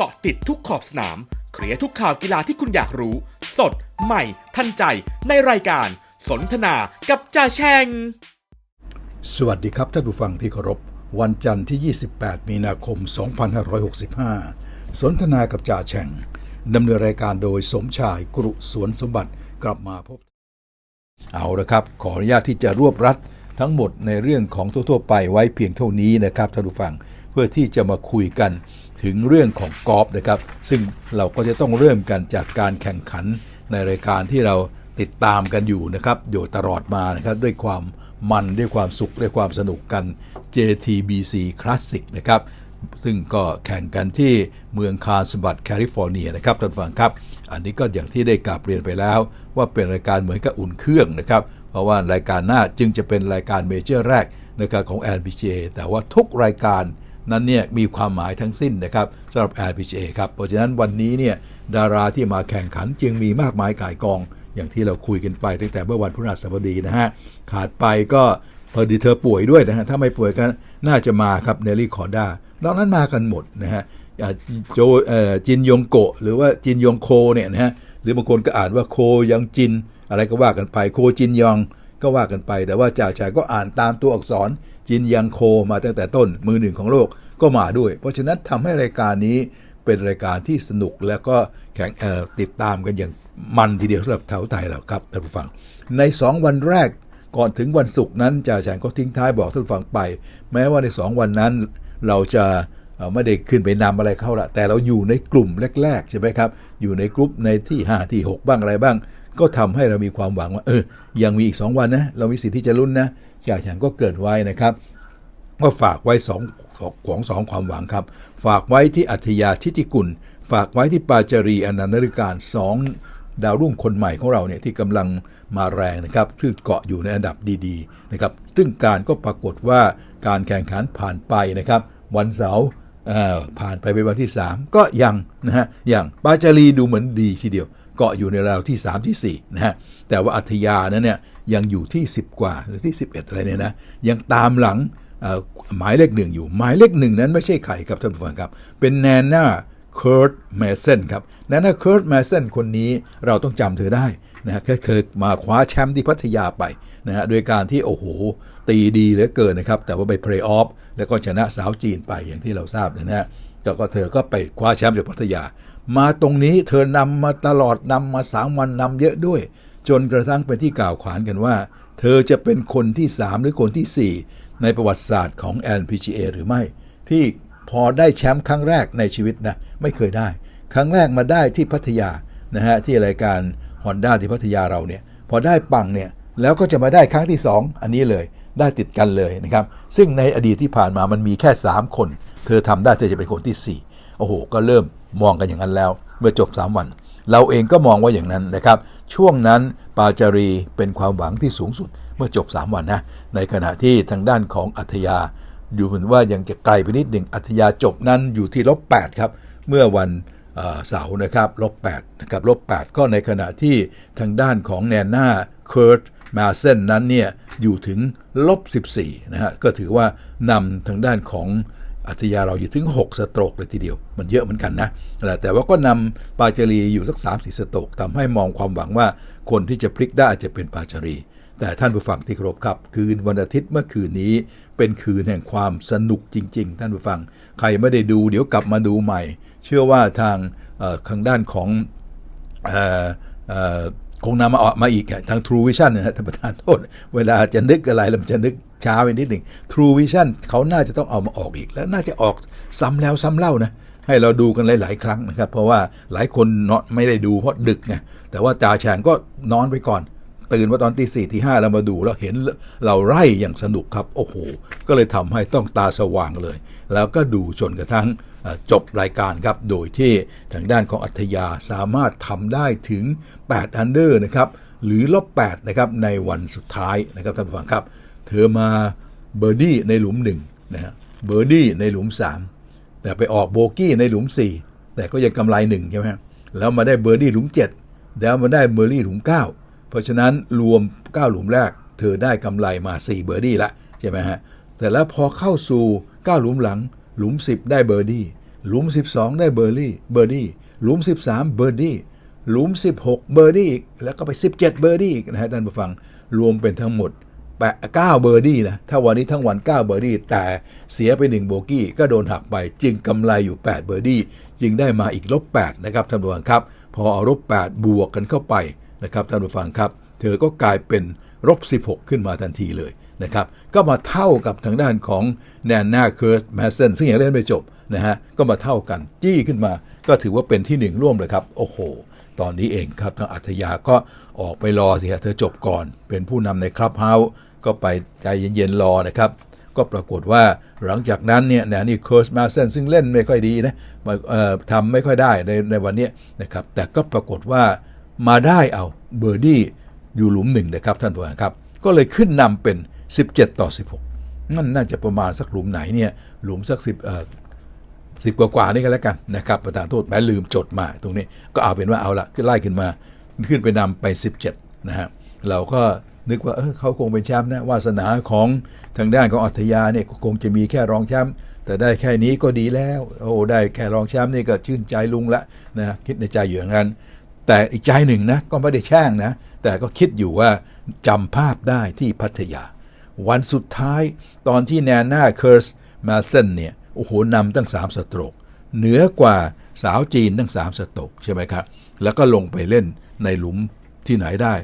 เกาะติดทุกขอบสนาม เคลียร์ทุกข่าวกีฬาที่คุณอยากรู้ สด ใหม่ ทันใจ ในรายการ สนทนากับจ่าแชง สวัสดีครับท่านผู้ฟังที่เคารพ วันจันทร์ที่ 28 มีนาคม 2565 สนทนากับจ่าแฉ่งดำเนินรายการโดยสมชายกรุสวนสมบัติกลับมาพบ เอาละครับ ขออนุญาตที่จะรวบรัดทั้งหมดในเรื่องของทั่วๆ ไปไว้เพียงเท่านี้นะครับท่านผู้ฟังเพื่อที่จะมาคุยกัน ถึงเรื่องของกอล์ฟนะครับ ซึ่งเราก็จะต้องเริ่มกันจากการแข่งขันในรายการที่เราติดตามกันอยู่นะครับอยู่ตลอดมานะครับด้วยความมันด้วยความสุขด้วยความสนุกกัน JTBC Classic นะครับซึ่งก็แข่งกันที่เมืองคาร์สบัตแคลิฟอร์เนียนะครับท่านฟังครับ อันนี้ก็อย่างที่ได้กราบเรียนไปแล้ว ว่าเป็นรายการเหมือนกับอุ่นเครื่องนะครับ เพราะว่ารายการหน้าจึงจะเป็นรายการเมเจอร์แรกในการของ LPGA แต่ว่าทุกรายการ นั้นเนี่ยมีความหมายทั้งสิ้นนะครับสำหรับ LPGA ครับเพราะฉะนั้นวันนี้เนี่ยดาราที่มาแข่งขันจึงมีมากมายก่ายกอง อย่างที่เราคุยกันไปตั้งแต่เมื่อวันพฤหัสบดีนะฮะขาดไปก็พอดีเธอป่วยด้วยนะฮะถ้าไม่ป่วยก็น่าจะมาครับเนลลี่คอร์ด้านอกนั้นมากันหมดนะฮะโจจินยงโกะ หรือว่าจินยงโคเนี่ยนะฮะหรือบางคนก็อ่านว่าโคยังจิน อะไรก็ว่ากันไปโคจินยองก็ว่ากันไป แต่ว่าจ่าชายก็อ่านตามตัวอักษร จินยังโคมาตั้งแต่ต้นมือหนึ่งของโลกก็มาด้วย เพราะฉะนั้นทำให้รายการนี้เป็นรายการที่สนุกแล้วก็แข่งติดตามกันอย่างมันทีเดียวสำหรับแถวไทยเราครับท่านผู้ฟัง ใน 2 วันแรกก่อนถึงวันศุกร์นั้นจ่าแฉงก็ทิ้งท้ายบอกท่านผู้ฟังไป แม้ว่าใน 2 วันนั้นเราจะไม่ได้ขึ้นไปนำอะไรเข้าละแต่เราอยู่ในกลุ่มแรกๆใช่ไหมครับ อยู่ในกลุ่มในที่ 5 ที่ 6 บ้างอะไรบ้าง ก็ทำให้เรามีความหวังว่าเออยังมีอีก 2 วันนะเรามีสิทธิ์ที่จะลุ้นนะ จ่าแฉงก็เกิดไว้นะครับก็ฝากไว้สองของสองความหวังครับ ฝากไว้ที่อัธยาทิติกุล ฝากไว้ที่ปาจารีอนันตริการสองดาวรุ่งคนใหม่ของเราเนี่ยที่กำลังมาแรงนะครับที่เกาะอยู่ในอันดับดีๆนะครับซึ่งการก็ปรากฏว่าการแข่งขันผ่านไปนะครับ วันเสาร์ผ่านไปเป็นวันที่ 3 ก็ยังนะฮะอย่างปาจารีดูเหมือนดีทีเดียว เกาะอยู่ในราวที่ 3 ที่ 4 นะฮะ แต่ว่าอัธยานั้นเนี่ยยังอยู่ที่ 10 กว่าหรือที่ 11 อะไรเนี่ยนะ ยังตามหลังหมายเลขหนึ่งอยู่ หมายเลขหนึ่งนั้นไม่ใช่ใครครับท่านผู้ฟังครับ เป็นแนนนาเคิร์ตแมสเซนครับแนนนาเคิร์ตแมสเซนคนนี้เราต้องจำเธอได้นะฮะเคยมาคว้าแชมป์ที่พัทยาไปนะฮะโดยการที่โอ้โห ตีดีเหลือเกินนะครับ แต่ว่าไปเพลย์ออฟแล้วก็ชนะสาวจีนไปอย่างที่เราทราบนะฮะแล้วก็เธอก็ไปคว้าแชมป์จากพัทยา มาตรงนี้เธอนำมาตลอดนำมาสามวันนำเยอะด้วย จนกระทั่งเป็นที่กล่าวขานกันว่า เธอจะเป็นคนที่3หรือคนที่สี่ในประวัติศาสตร์ของ LPGA หรือไม่ ที่พอได้แชมป์ครั้งแรกในชีวิตนะไม่เคยได้ ครั้งแรกมาได้ที่พัทยานะฮะที่รายการ Honda ที่พัทยาเราเนี่ยพอได้ปังเนี่ยแล้วก็จะมาได้ครั้งที่ 2 อันนี้เลยได้ติดกันเลยนะครับ ซึ่งในอดีตที่ผ่านมามันมีแค่ 3 คน เธอทำได้เธอจะเป็นคนที่ 4 โอ้โห ก็เริ่ม มองกันอย่างนั้นแล้ว เมื่อจบ 3 วัน เราเองก็มองว่าอย่างนั้นนะครับ ช่วงนั้นปาจารีเป็นความหวังที่สูงสุด เมื่อจบ 3 วันนะในขณะที่ทางด้านของอัธยาดูเหมือนว่ายังจะไกลไปนิดหนึ่งอัธยาจบนั้นอยู่ที่ลบ8ครับเมื่อวันเสาร์นะครับลบ8นะครับลบ8ก็ในขณะที่ทางด้านของแนนนาเคิร์ตมาเซนนั้นเนี่ยอยู่ถึงลบ14นะฮะก็ถือว่านำทางด้านของ อัธยาเราอยู่ถึง 6 สโตรกเลยทีเดียว มันเยอะเหมือนกันนะแต่ว่าก็นำปาจารีอยู่สัก3 4สโตรกทำให้มองความหวังว่าคนที่จะพลิกได้อาจจะเป็นปาจารี แต่ท่านผู้ฟังที่เคารพครับ คืนวันอาทิตย์เมื่อคืนนี้ เป็นคืนแห่งความสนุกจริง ๆ ท่านผู้ฟัง ใครไม่ได้ดูเดี๋ยวกลับมาดูใหม่ เชื่อว่าทางทางด้านของออคงนำมาออกมาอีกทาง True Vision นะฮะท่านประธานโทษ เวลาจะนึกอะไรแล้วมันจะนึก ช้าไปนิดหนึ่ง True Vision เขาน่าจะต้องเอามาออกอีก แล้วน่าจะออกซ้ำแล้วซ้ำเล่านะ ให้เราดูกันหลาย ๆ ครั้งนะครับ เพราะว่าหลายคนนอนไม่ได้ดูเพราะดึกไงแต่ว่าจ่าแฉงก็นอนไปก่อน ตื่นมาตอนตีสี่ที่ห้าเรามาดูแล้วเห็นเราไล่อย่างสนุกครับ โอ้โห ก็เลยทำให้ต้องตาสว่างเลย แล้วก็ดูจนกระทั่งจบรายการครับ โดยที่ทางด้านของอัธยาสามารถทำได้ถึง8อันเดอร์นะครับ หรือลบ8นะครับในวันสุดท้ายนะครับท่านผู้ฟังครับ เธอมาเบอร์ดี้ในหลุมหนึ่งนะฮะเบอร์ดี้ในหลุม3แต่ไปออกโบกี้ในหลุม4แต่ก็ยังกำไรหนึ่งใช่ไหมฮะแล้วมาได้เบอร์ดี้หลุม7แล้วมาได้เบอร์ดี้หลุม9เพราะฉะนั้นรวม9หลุมแรก เธอได้กำไรมา4เบอร์ดี้ละใช่ไหมฮะแต่แล้วพอเข้าสู่9หลุมหลัง หลุม10ได้เบอร์ดี้หลุม 12 ได้เบอร์ดี้เบอร์ดี้หลุม 13 เบอร์ดี้หลุม 16 เบอร์ดี้อีกแล้วก็ไป 17 เบอร์ดี้อีกนะฮะท่านผู้ฟังรวมเป็นทั้งหมด แปดเก้าเบอร์ดี้นะ ถ้าวันนี้ทั้งวัน 9 เบอร์ดี้ แต่เสียไป 1 โบกี้ ก็โดนหักไป จึงกำไรอยู่ 8 เบอร์ดี้ จึงได้มาอีกลบ 8 นะครับท่านผู้ฟังครับ พอเอาลบ 8 บวกกันเข้าไปนะครับท่านผู้ฟังครับ เธอก็กลายเป็นลบ 16 ขึ้นมาทันทีเลยนะครับ ก็มาเท่ากับทางด้านของแนนนาเคิร์สแมสเซนซึ่งยังเล่นไม่จบนะฮะ ก็มาเท่ากัน จี้ขึ้นมา ก็ถือว่าเป็นที่หนึ่งร่วมเลยครับ โอ้โหตอนนี้เองครับทางอัธยาก็ออกไปรอสิฮะเธอจบก่อน เป็นผู้นำในคลับเฮาส์ ก็ไปใจเย็นๆรอนะครับ ก็ปรากฏว่าหลังจากนั้นเนี่ยแนนี่เคิร์สมาเซนซึ่งเล่นไม่ค่อยดีนะทำไม่ค่อยได้ในในวันนี้นะครับ แต่ก็ปรากฏว่ามาได้เอาเบอร์ดี้อยู่หลุมหนึ่งนะครับท่านผู้ชมครับ ก็เลยขึ้นนำเป็น 17 ต่อ 16 นั่นน่าจะประมาณสักหลุมไหนเนี่ยหลุมสัก 10เอ่อสิบกว่าๆนี่ก็แล้วกันนะครับประธานโทษแม้ลืมจดมาตรงนี้ก็เอาเป็นว่าเอาละขึ้นไล่ขึ้นมาขึ้นไปนำไป 17นะฮะเราก็ นึกว่าเออเขาคงเป็นแชมป์นะวาสนาของทางด้านของอัธยาเนี่ยคงจะมีแค่รองแชมป์แต่ได้แค่นี้ก็ดีแล้ว โอ้ได้แค่รองแชมป์นี่ก็ชื่นใจลุงละนะคิดในใจอยู่อย่างนั้น แต่อีกใจหนึ่งนะก็ไม่ได้แช่งนะ แต่ก็คิดอยู่ว่าจำภาพได้ที่พัทยา วันสุดท้ายตอนที่แนนนาเคิร์สมาเซนเนี่ยโอ้โหนำตั้ง 3 สโตรก เหนือกว่าสาวจีนตั้ง 3 สโตรกใช่ไหมครับ แล้วก็ลงไปเล่นในหลุมที่ไหนได้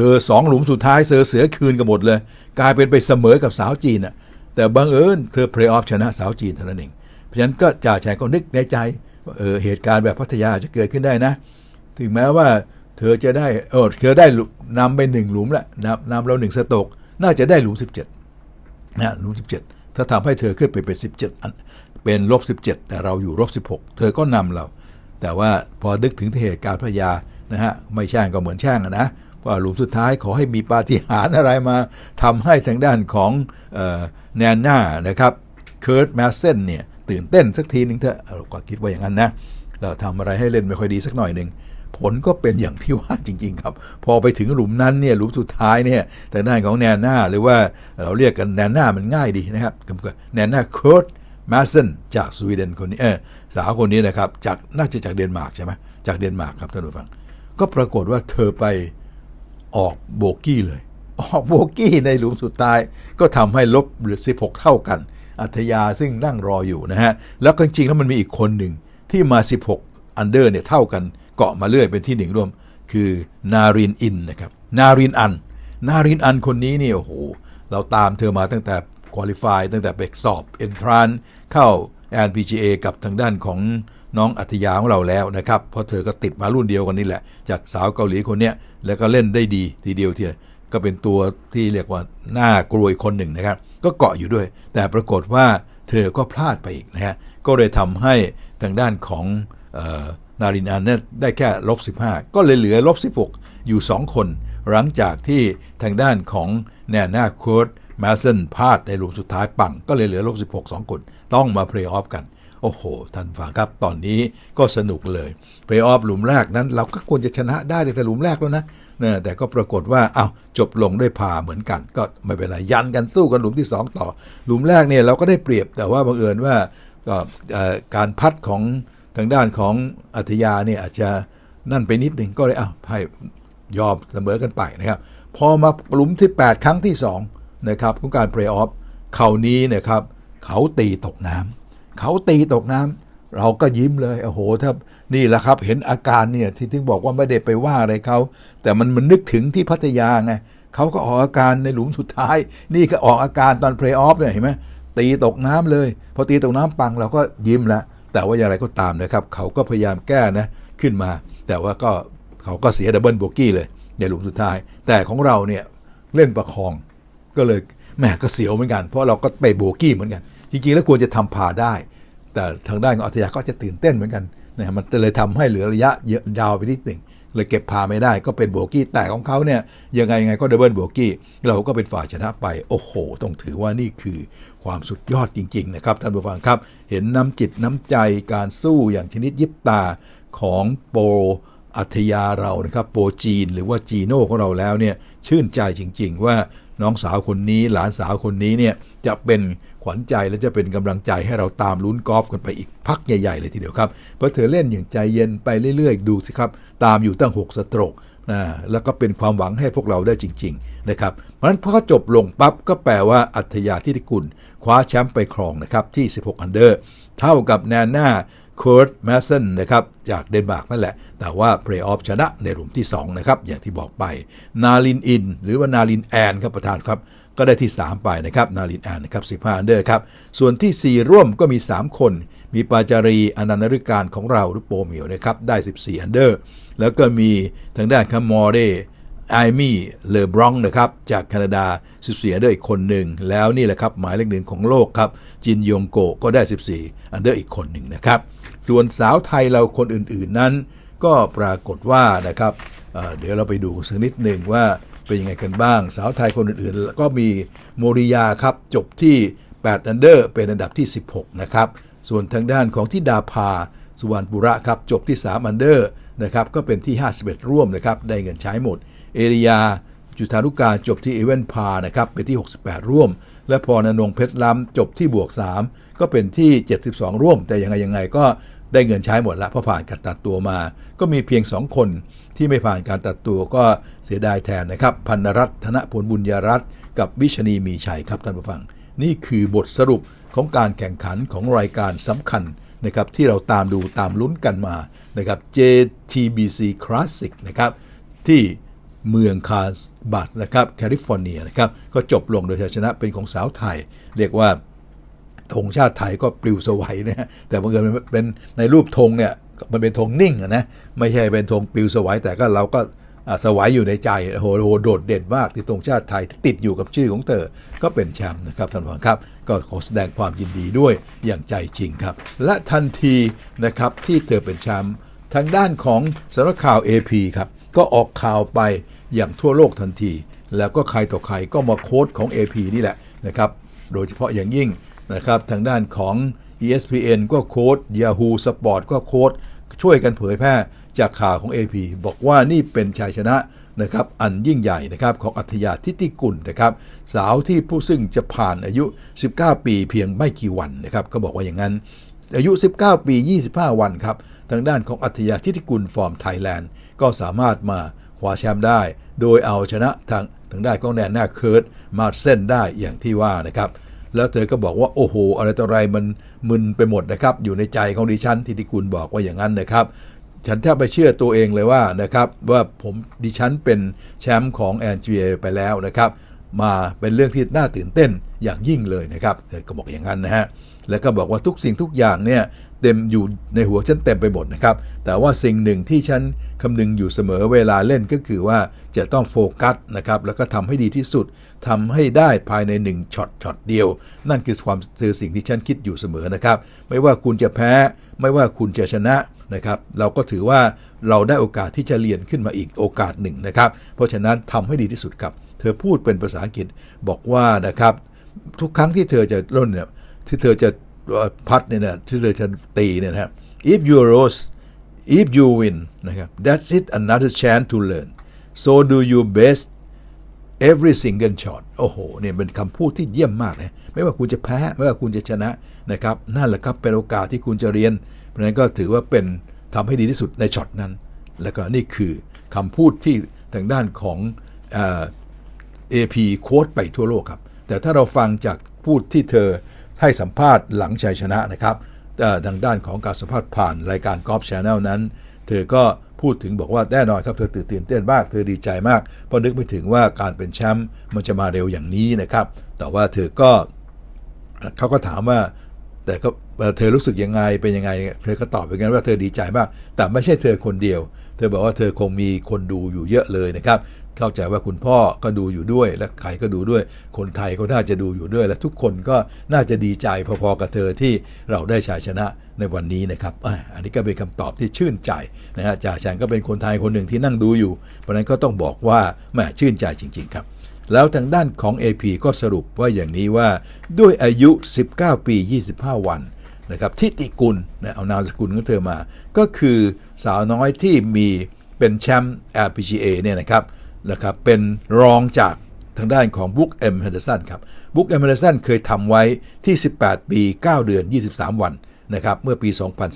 เธอสองหลุมสุดท้ายเสือเสือคืนกันหมดเลย กลายเป็นไปเสมอกับสาวจีนอะแต่บังเอิญเธอเพลย์ออฟชนะสาวจีนเท่านั้นเองเพราะฉะนั้นก็จ่าแชร์ก็นึกในใจว่าเออเหตุการณ์แบบพัทยาจะเกิดขึ้นได้นะ ถึงแม้ว่าเธอจะได้เออเธอได้นำไปหนึ่งหลุมละนำนำเราหนึ่งสตก น่าจะได้หลุม17นะหลุม17ถ้าทำให้เธอขึ้นไปเป็น17อันเป็นลบ17แต่เราอยู่ลบ16เธอก็นำเรา แต่ว่าพอนึกถึงเหตุการณ์พระยานะฮะไม่แช่งก็เหมือนแช่งนะ เพราหลุมสุดท้ายขอให้มีปาฏิหาริย์อะไรมาทำให้ทางด้านของออแนนน่านะครับเคิร์ตแมสเซนเนี่ยตื่นเต้นสักทีหนึ่งเถอะเราก็คิดว่าอย่างนั้นนะเราทำอะไรให้เล่นไม่ค่อยดีสักหน่อยหนึ่งผลก็เป็นอย่างที่ว่าจริง ๆ ครับ พอไปถึงหลุมนั้นเนี่ยหลุมสุดท้ายเนี่ยแต่ด้านของแนนนาหรือว่าเราเรียกกันแนนนามันง่ายดีนะครับก็แนนนาเคิร์ตแมสเซนจากสวีเดนคนนี้เออสาวคนนี้นะครับจากน่าจะจากเดนมาร์กใช่ไหมจากเดนมาร์กครับท่านผู้ฟัง ก็ปรากฏว่าเธอไป ออกโบกี้เลย ออกโบกี้ในหลุมสุดท้าย ก็ทำให้ลบเหลือ 16 เท่ากัน อัธยาซึ่งนั่งรออยู่นะฮะ แล้วก็จริงๆแล้วมันมีอีกคนหนึ่งที่มา 16 อันเดอร์เนี่ยเท่ากัน เกาะมาเรื่อยเป็นที่หนึ่งร่วม คือนารินอินนะครับ นารินอัน นารินอันคนนี้เนี่ยโอ้โห เราตามเธอมาตั้งแต่คุริฟายตั้งแต่ไปสอบเอนทรานเข้า LPGA กับทางด้านของ น้องอัธยาของเราแล้วนะครับเพราะเธอก็ติดมารุ่นเดียวกันนี่แหละ จากสาวเกาหลีคนเนี้ยแล้วก็เล่นได้ดีทีเดียวเดียก็เป็นตัวที่เรียกว่าหน่ากลัวอีกคนหนึ่งนะครับ ก็เกาะอยู่ด้วย แต่ปรากฏว่าเธอก็พลาดไปอีกนะฮะก็เลยทำให้ทางด้านของออนารินอันเนี่ยได้แค่ลบ15 ก็เลยเหลือลบ16 อยู่ 2 คน หลังจากที่ทางด้านของแนนนาโคดแมสเซนพลาดในหลุมสุดท้ายปัง ก็เลยเหลือลบ16 2 คน ต้องมาเพลย์ออฟกัน โอ้โหท่านฟังครับตอนนี้ก็สนุกเลยเพย์ออฟหลุมแรกนั้น เราก็ควรจะชนะได้ในแต่หลุมแรกแล้วนะนะแต่ก็ปรากฏว่าเอา้าจบลงด้วยพาเหมือนกัน ก็ไม่เป็นไรยันกันสู้กันหลุมที่ 2 ต่อ หลุมแรกเนี่ยเราก็ได้เปรียบแต่ว่าบังเอิญว่าก็การพัดของทางด้านของอัธยาเนี่ยอาจจะนั่นไปนิดหนึ่งก็เลยเอ้าให้ยอมเสมอกันไปนะครับพอมาหลุมที่ 8 ครั้งที่2นะครับของการเพลย์ออฟเขานี้นะครับเขาตีตกน้ำ เขาตีตกน้ำเราก็ยิ้มเลยโอ้โหถ้านี่แหละครับ เห็นอาการเนี่ยที่ถึงบอกว่าไม่ได้ไปว่าอะไรเขาแต่มันมันนึกถึงที่พัทยาไงเขาก็ออกอาการในหลุมสุดท้าย นี่ก็ออกอาการตอนเพลย์ออฟเนี่ยเห็นไหมตีตกน้ำเลย พอตีตกน้ำปังเราก็ยิ้มแล้วแต่ว่าอย่างไรก็ตามนะครับ เขาก็พยายามแก้นะขึ้นมา แต่ว่าก็เขาก็เสียดับเบิลโบกี้เลยในหลุมสุดท้าย แต่ของเราเนี่ยเล่นประคองก็เลยแหมก็เสียวเหมือนกัน เพราะเราก็ไปโบกี้เหมือนกัน จริงๆ แล้วควรจะทำผ่าได้ แต่ทางด้านของอัธยาก็จะตื่นเต้นเหมือนกันนะมันเลยทำให้เหลือระยะเยอะยาวไปนิดหนึ่งเลยเก็บพาไม่ได้ก็เป็นโบกี้แต่ของเขาเนี่ยยังไงยังไงก็ดับเบิลโบกี้เราก็เป็นฝ่ายชนะไป โอ้โห ต้องถือว่านี่คือความสุดยอดจริง ๆ นะครับท่านผู้ฟังครับ เห็นน้ำจิตน้ำใจการสู้อย่างชนิดยิบตาของโปรอัธยาเรานะครับ โปรจีน หรือว่าจีโน่ของเราแล้วเนี่ยชื่นใจจริง ๆ ว่า น้องสาวคนนี้หลานสาวคนนี้เนี่ยจะเป็นควัญใจและจะเป็นกำลังใจให้เราตามลุ้นกอล์ฟกันไปอีกพักใหญ่ ๆ เลยทีเดียวครับเพราะเธอเล่นอย่างใจเย็นไปเรื่อยๆ ดูสิครับตามอยู่ตั้ง 6 สโตรกนะแล้วก็เป็นความหวังให้พวกเราได้จริง ๆ นะครับ เพราะฉะนั้นพอเขาจบลงปั๊บก็แปลว่าอัธยาธิติกุลคว้าแชมป์ไปครองนะครับที่ 16 อันเดอร์ เท่ากับแนนนา เคิร์ตแมสเซนนะครับจากเดนมาร์กนั่นแหละ แต่ว่าเพลย์ออฟชนะในหลุมที่ 2 นะครับ อย่างที่บอกไป นาลินอิน หรือว่านาลินแอนครับประธานครับก็ได้ที่ 3 ไปนะครับ นาลินแอนนะครับ15อันเดอร์ครับ ส่วนที่ 4 ร่วมก็มี 3 คน มีปาจารีอนันต์ฤการของเราหรือโปเหมียวนะครับ ได้ 14 อันเดอร์ แล้วก็มีทางด้านคัมอร์เรไอมี่เลอบรองนะครับ จากแคนาดา 14 อันเดอร์อีกคนหนึ่ง แล้วนี่แหละครับ หมายเลขหนึ่งของโลกครับ จินยงโกก็ได้ 14 อันเดอร์อีกคนหนึ่งนะครับ ส่วนสาวไทยเราคนอื่นๆนั้น ก็ปรากฏว่านะครับเเดี๋ยวเราไปดูสักนิดหนึ่งว่าเป็นยังไงกันบ้าง สาวไทยคนอื่นๆ ก็มีโมริยาครับจบที่ 8 อันเดอร์ เป็นอันดับที่ 16 นะครับ ส่วนทางด้านของที่ดาภาสุวรรณบุระครับจบที่ 3 อันเดอร์นะครับก็เป็นที่ 51 ร่วมนะครับได้เงินใช้หมด เอริยาจุธานุการจบที่เอเวนพานะครับเป็นที่ 68 ร่วม และพรนงเพชรล้ำจบที่บวก 3 ก็เป็นที่ 72 ร่วม แต่ยังไงยังไงก็ ได้เงินใช้หมดละเพราะผ่านการตัดตัวมา ก็มีเพียง 2 คนที่ไม่ผ่านการตัดตัวก็เสียดายแทนนะครับ พันรัตน์ธนพลบุญยรัตน์กับวิชนีมีชัยครับท่านผู้ฟัง นี่คือบทสรุปของการแข่งขันของรายการสำคัญนะครับที่เราตามดูตามลุ้นกันมานะครับ JTBC Classic นะครับที่เมืองคาร์บัตนะครับแคลิฟอร์เนียนะครับก็จบลงโดยชัยชนะเป็นของสาวไทย เรียกว่า ธงชาติไทยก็ปลิวสวัยนะแต่บังเอิญมันเป็นในรูปธงเนี่ยมันเป็นธงนิ่งนะไม่ใช่เป็นธงปลิวสวัยแต่ก็เราก็สวายอยู่ในใจโอ้โหโโดดเด่นมากที่ธงชาติไทยที่ติดอยู่กับชื่อของเธอก็เป็นแชมป์นะครับท่านผู้ชมครับ ก็ขอแสดงความยินดีด้วยอย่างใจจริงครับ และทันทีนะครับที่เธอเป็นแชมป์ทางด้านของสำนักข่าว AP ครับก็ออกข่าวไปอย่างทั่วโลกทันที แล้วก็ใครต่อใครก็มาโค้ดของ AP นี่แหละนะครับโดยเฉพาะอย่างยิ่ง นะครับทางด้านของ ESPN ก็โค้ด Yahoo Sport ก็โค้ดช่วยกันเผยแพร่จากข่าวของ AP บอกว่านี่เป็นชัยชนะนะครับอันยิ่งใหญ่นะครับของอัธยาทิติกุลนะครับสาวที่ผู้ซึ่งจะผ่านอายุ 19 ปีเพียงไม่กี่วันนะครับก็บอกว่าอย่างนั้น อายุ 19 ปี 25 วันครับทางด้านของอัธยาทิติกุลฟอร์มไทยแลนด์ก็สามารถมาคว้าแชมป์ได้ โดยเอาชนะทางทางด้านของแนนนาเคิร์ดมาเส้นได้อย่างที่ว่านะครับ แล้วเธอก็บอกว่าโอ้โห อะไรต่ออะไรมันมึนไปหมดนะครับ อยู่ในใจของดิฉันทิติกุลบอกว่าอย่างนั้นนะครับ ฉันแทบไปเชื่อตัวเองเลยว่านะครับ ว่าผมดิฉันเป็นแชมป์ของ NGA ไปแล้วนะครับ มาเป็นเรื่องที่น่าตื่นเต้นอย่างยิ่งเลยนะครับเธอก็บอกอย่างนั้นนะฮะแล้วก็บอกว่าทุกสิ่งทุกอย่างเนี่ยเต็มอยู่ในหัวฉันเต็มไปหมดนะครับ แต่ว่าสิ่งหนึ่งที่ฉันคำนึงอยู่เสมอเวลาเล่นก็คือว่าจะต้องโฟกัสนะครับแล้วก็ทำให้ดีที่สุดทำให้ได้ภายในหนึ่งช็อตช็อตเดียว นั่นคือความคือสิ่งที่ฉันคิดอยู่เสมอนะครับ ไม่ว่าคุณจะแพ้ ไม่ว่าคุณจะชนะนะครับเราก็ถือว่าเราได้โอกาสที่จะเรียนขึ้นมาอีกโอกาสหนึ่งนะครับ เพราะฉะนั้นทำให้ดีที่สุดครับ เธอพูดเป็นภาษาอังกฤษบอกว่านะครับ ทุกครั้งที่เธอจะล่นเนี่ยที่เธอจะพัดเนี่ยนะที่เธอจะตีเนี่ยนะ if you lose if you win นะครับ that's it another chance to learn so do your best every single shot โอ้โห เนี่ยเป็นคำพูดที่เยี่ยมมากนะไม่ว่าคุณจะแพ้ ไม่ว่าคุณจะชนะนะครับ นั่นแหละครับ เป็นโอกาสที่คุณจะเรียน เพราะนั้นก็ถือว่าเป็นทำให้ดีที่สุดในช็อตนั้น แล้วก็นี่คือคำพูดที่ทางด้านของ AP โค้ดไปทั่วโลกครับ แต่ถ้าเราฟังจากพูดที่เธอให้สัมภาษณ์หลังชัยชนะนะครับทางด้านของการสัมภาษณ์ผ่านรายการกอล์ฟชาแนลนั้น เธอก็พูดถึงบอกว่าแน่นอนครับ เธอตื่นเต้นมาก เธอดีใจมาก เพราะนึกไม่ถึงว่าการเป็นแชมป์มันจะมาเร็วอย่างนี้นะครับ แต่ว่าเธอก็เขาก็ถามว่าแต่ก็เอ่อเธอรู้สึกยังไงเป็นยังไง เธอก็ตอบไปงั้นว่าเธอดีใจมาก แต่ไม่ใช่เธอคนเดียว เธอบอกว่าเธอคงมีคนดูอยู่เยอะเลยนะครับ เข้าใจว่าคุณพ่อก็ดูอยู่ด้วย และใครก็ดูด้วย คนไทยก็น่าจะดูอยู่ด้วย และทุกคนก็น่าจะดีใจพอๆกับเธอที่เราได้ชัยชนะในวันนี้นะครับอันนี้ก็เป็นคำตอบที่ชื่นใจนะฮะจ่าฉันก็เป็นคนไทยคนหนึ่งที่นั่งดูอยู่ เพราะฉะนั้นก็ต้องบอกว่าแหมชื่นใจจริง ๆ ครับแล้วทางด้านของ AP ก็สรุปว่าอย่างนี้ว่าด้วยอายุ 19 ปี 25 วันนะครับทิติกุลนะเอานามสกุลของเธอมา ก็คือสาวน้อยที่มีเป็นแชมป์ LPGA เนี่ยนะครับ นะครับเป็นรองจากทางด้านของบุ๊กเอ็มเฮนเดอร์สันครับบุ๊กเอ็มเฮนเดอร์สันเคยทำไว้ที่ 18 ปี 9 เดือน 23 วันนะครับเมื่อปี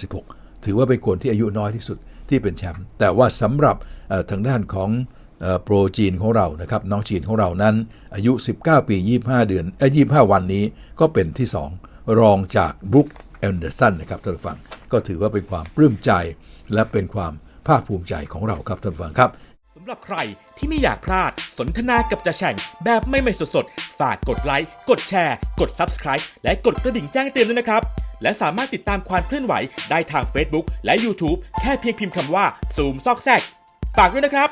2016 ถือว่าเป็นคนที่อายุน้อยที่สุดที่เป็นแชมป์แต่ว่าสำหรับทางด้านของโปรจีนของเรานะครับน้องจีนของเรานั้น อายุ 19 ปี 25 เดือนเอ้ย25 วันนี้ก็เป็นที่ 2 รองจากบุ๊กเอนเดอร์สันนะครับท่านผู้ฟังก็ถือว่าเป็นความปลื้มใจ และเป็นความภาคภูมิใจของเราครับท่านผู้ฟังครับำหรับใครที่ไม่อยากพลาดสนทนากับจะแฉ่งแบบไม่ไม่สดๆ ฝากกดไลค์ กดแชร์ กด Subscribe และกดกระดิ่งแจ้งเตือนด้วยนะครับ และสามารถติดตามความเคลื่อนไหวได้ทาง Facebook และ YouTube แค่เพียงพิมพ์คำว่า ซูมซอกแซก ฝากด้วยนะครับ